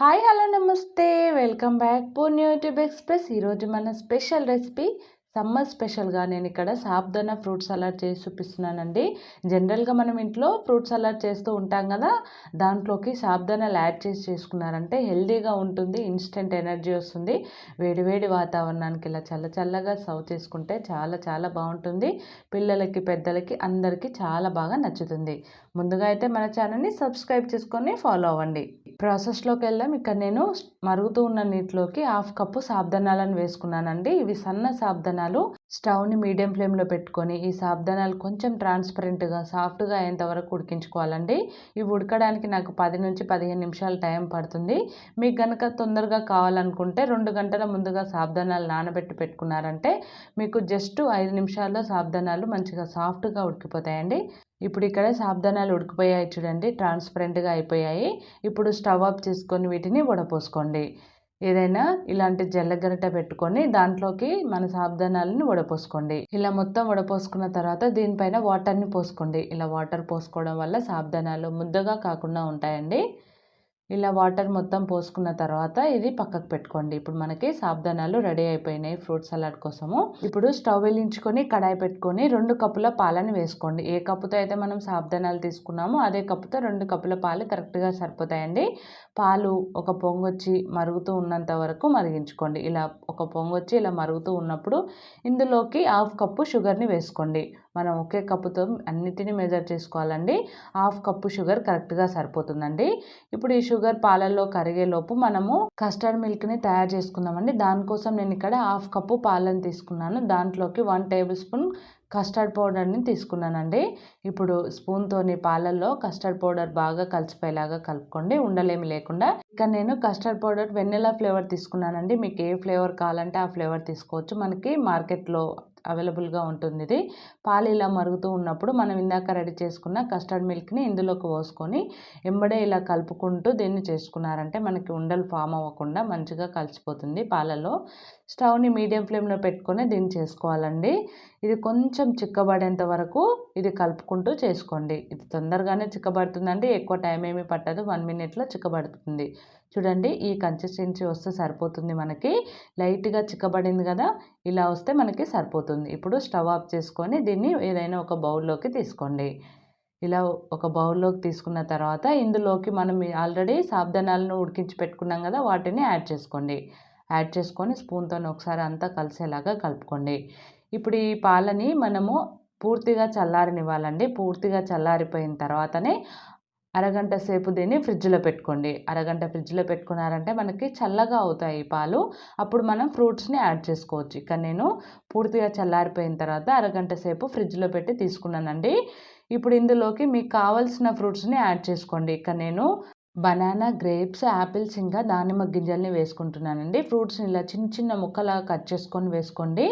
Hi hello నమస్తే. Welcome back Purna YouTube express. ఈరోజు మన స్పెషల్ రెసిపీ సమ్మర్ స్పెషల్గా నేను ఇక్కడ సాబ్దన ఫ్రూట్ సలాడ్ చేసి చూపిస్తున్నానండి. జనరల్గా మనం ఇంట్లో ఫ్రూట్ సలాడ్ చేస్తూ ఉంటాం కదా దాంట్లోకి సాబ్దనాలు యాడ్ చేసి చేసుకున్నారంటే హెల్దీగా ఉంటుంది ఇన్స్టెంట్ ఎనర్జీ వస్తుంది. వేడివేడి వాతావరణానికి ఇలా చల్ల చల్లగా సర్వ్ చేసుకుంటే చాలా చాలా బాగుంటుంది. పిల్లలకి పెద్దలకి అందరికీ చాలా బాగా నచ్చుతుంది. ముందుగా అయితే మన ఛానల్ని సబ్స్క్రైబ్ చేసుకొని ఫాలో అవ్వండి. ప్రాసెస్లోకి వెళ్దాం. ఇక్కడ నేను మరుగుతూ ఉన్న నీటిలోకి హాఫ్ కప్పు సాబ్దనాలను వేసుకున్నానండి. ఇవి సన్న సాబ్దనాలు. స్టవ్ని మీడియం ఫ్లేమ్లో పెట్టుకొని ఈ సాబ్దానాలు కొంచెం ట్రాన్స్పరెంట్గా సాఫ్ట్గా అయ్యేంత వరకు ఉడికించుకోవాలండి. ఇవి ఉడకడానికి నాకు పది నుంచి పదిహేను నిమిషాలు టైం పడుతుంది. మీకు కనుక తొందరగా కావాలనుకుంటే రెండు గంటల ముందుగా సాబ్దానాలు నానబెట్టి పెట్టుకున్నారంటే మీకు జస్ట్ ఐదు నిమిషాల్లో సాబ్దానాలు మంచిగా సాఫ్ట్గా ఉడికిపోతాయండి. ఇప్పుడు ఇక్కడ సాబ్దానాలు ఉడికిపోయాయి చూడండి ట్రాన్స్పరెంట్గా అయిపోయాయి. ఇప్పుడు స్టవ్ ఆఫ్ చేసుకొని వీటిని వడపోసుకోండి. ఏదైనా ఇలాంటి జల్లగరిట పెట్టుకొని దాంట్లోకి మన సాబ్దానాలని వడపోసుకోండి. ఇలా మొత్తం వడపోసుకున్న తర్వాత దీనిపైన వాటర్ని పోసుకోండి. ఇలా వాటర్ పోసుకోవడం వల్ల సాబ్దానాలు ముద్దగా కాకుండా ఉంటాయండి. ఇలా వాటర్ మొత్తం పోసుకున్న తర్వాత ఇది పక్కకు పెట్టుకోండి. ఇప్పుడు మనకి సాబ్దానాలు రెడీ అయిపోయినాయి ఫ్రూట్ సలాడ్ కోసము. ఇప్పుడు స్టవ్ వెలించుకొని కడాయి పెట్టుకొని రెండు కప్పుల పాలని వేసుకోండి. ఏ కప్పుతో అయితే మనం సాబ్దానాలు తీసుకున్నామో అదే కప్పుతో రెండు కప్పుల పాలు కరెక్ట్గా సరిపోతాయండి. పాలు ఒక పొంగొచ్చి మరుగుతూ ఉన్నంత వరకు మరిగించుకోండి. ఇలా ఒక పొంగొచ్చి ఇలా మరుగుతూ ఉన్నప్పుడు ఇందులోకి హాఫ్ కప్పు షుగర్ని వేసుకోండి. మనం ఒకే కప్పుతో అన్నిటిని మెజర్ చేసుకోవాలండి. హాఫ్ కప్పు షుగర్ కరెక్ట్గా సరిపోతుందండి. ఇప్పుడు ఈ షుగర్ పాలల్లో కరిగేలోపు మనము కస్టర్డ్ మిల్క్ని తయారు చేసుకుందామండి. దానికోసం నేను ఇక్కడ హాఫ్ కప్పు పాలను తీసుకున్నాను. దాంట్లోకి వన్ టేబుల్ స్పూన్ కస్టర్డ్ పౌడర్ని తీసుకున్నానండి. ఇప్పుడు స్పూన్తోని పాలల్లో కస్టర్డ్ పౌడర్ బాగా కలిసిపోయేలాగా కలుపుకోండి. ఉండలేమి లేకుండా. ఇక నేను కస్టర్డ్ పౌడర్ వెన్నెలా ఫ్లేవర్ తీసుకున్నానండి. మీకు ఏ ఫ్లేవర్ కావాలంటే ఆ ఫ్లేవర్ తీసుకోవచ్చు. మనకి మార్కెట్లో అవైలబుల్గా ఉంటుంది ఇది పాలు ఇలా మరుగుతూ ఉన్నప్పుడు మనం ఇందాక రెడీ చేసుకున్న కస్టర్డ్ మిల్క్ని ఇందులోకి పోసుకొని ఎంబడే ఇలా కలుపుకుంటూ దీన్ని చేసుకున్నారంటే మనకి ఉండలు ఫామ్ అవ్వకుండా మంచిగా కలిసిపోతుంది పాలలో. స్టవ్ని మీడియం ఫ్లేమ్లో పెట్టుకొని దీన్ని చేసుకోవాలండి. ఇది కొంచెం చిక్కబడేంత వరకు ఇది కలుపుకుంటూ చేసుకోండి. ఇది తొందరగానే చిక్కబడుతుందండి ఎక్కువ టైం ఏమీ పట్టదు వన్ మినిట్లో చిక్కబడుతుంది. చూడండి ఈ కన్సిస్టెన్సీ వస్తే సరిపోతుంది మనకి. లైట్గా చిక్కబడింది కదా ఇలా వస్తే మనకి సరిపోతుంది. ఇప్పుడు స్టవ్ ఆఫ్ చేసుకొని దీన్ని ఏదైనా ఒక బౌల్లోకి తీసుకోండి. ఇలా ఒక బౌల్లోకి తీసుకున్న తర్వాత ఇందులోకి మనం ఆల్రెడీ సాబ్దనాలను ఉడికించి పెట్టుకున్నాం కదా వాటిని యాడ్ చేసుకోండి. యాడ్ చేసుకొని స్పూన్తో ఒకసారి అంతా కలిసేలాగా కలుపుకోండి. ఇప్పుడు ఈ పాలని మనము పూర్తిగా చల్లారనివ్వాలండి. పూర్తిగా చల్లారిపోయిన తర్వాతనే అరగంట సేపు దీన్ని ఫ్రిడ్జ్లో పెట్టుకోండి. అరగంట ఫ్రిడ్జ్లో పెట్టుకున్నారంటే మనకి చల్లగా అవుతాయి పాలు. అప్పుడు మనం ఫ్రూట్స్ని యాడ్ చేసుకోవచ్చు. ఇక నేను పూర్తిగా చల్లారిపోయిన తర్వాత అరగంట సేపు ఫ్రిడ్జ్లో పెట్టి తీసుకున్నానండి. ఇప్పుడు ఇందులోకి మీకు కావాల్సిన ఫ్రూట్స్ని యాడ్ చేసుకోండి. ఇక నేను బనానా గ్రేప్స్ యాపిల్స్ ఇంకా దానిమ్మ గింజల్ని వేసుకుంటున్నానండి. ఫ్రూట్స్ని ఇలా చిన్న చిన్న ముక్కలా కట్ చేసుకొని వేసుకోండి.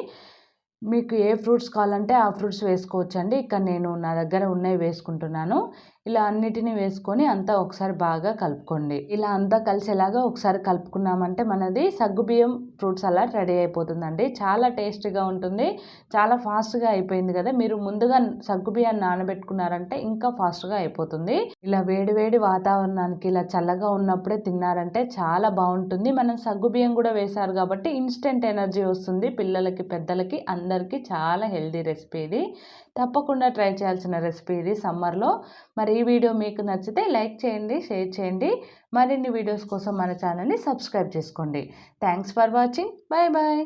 మీకు ఏ ఫ్రూట్స్ కావాలంటే ఆ ఫ్రూట్స్ వేసుకోవచ్చండి. ఇక్కడ నేను నా దగ్గర ఉన్నవి వేసుకుంటున్నాను. ఇలా అన్నిటిని వేసుకొని అంతా ఒకసారి బాగా కలుపుకోండి. ఇలా అంతా కలిసేలాగా ఒకసారి కలుపుకున్నామంటే మనది సగ్గుబియ్యం ఫ్రూట్ సలాడ్ రెడీ అయిపోతుందండి. చాలా టేస్టీగా ఉంటుంది. చాలా ఫాస్ట్గా అయిపోయింది కదా. మీరు ముందుగా సగ్గుబియ్యాన్ని నానబెట్టుకున్నారంటే ఇంకా ఫాస్ట్గా అయిపోతుంది. ఇలా వేడి వేడి వాతావరణానికి ఇలా చల్లగా ఉన్నప్పుడే తిన్నారంటే చాలా బాగుంటుంది. మనం సగ్గుబియ్యం కూడా వేశారు కాబట్టి ఇన్స్టెంట్ ఎనర్జీ వస్తుంది. పిల్లలకి పెద్దలకి అందరికీ చాలా హెల్దీ రెసిపీ ఇది. తప్పకుండా ట్రై చేయాల్సిన రెసిపీ ఇది సమ్మర్లో. మరి ఈ వీడియో మీకు నచ్చితే లైక్ చేయండి షేర్ చేయండి. మరిన్ని వీడియోస్ కోసం మన ఛానల్ని సబ్స్క్రైబ్ చేసుకోండి. Thanks for watching. Bye bye.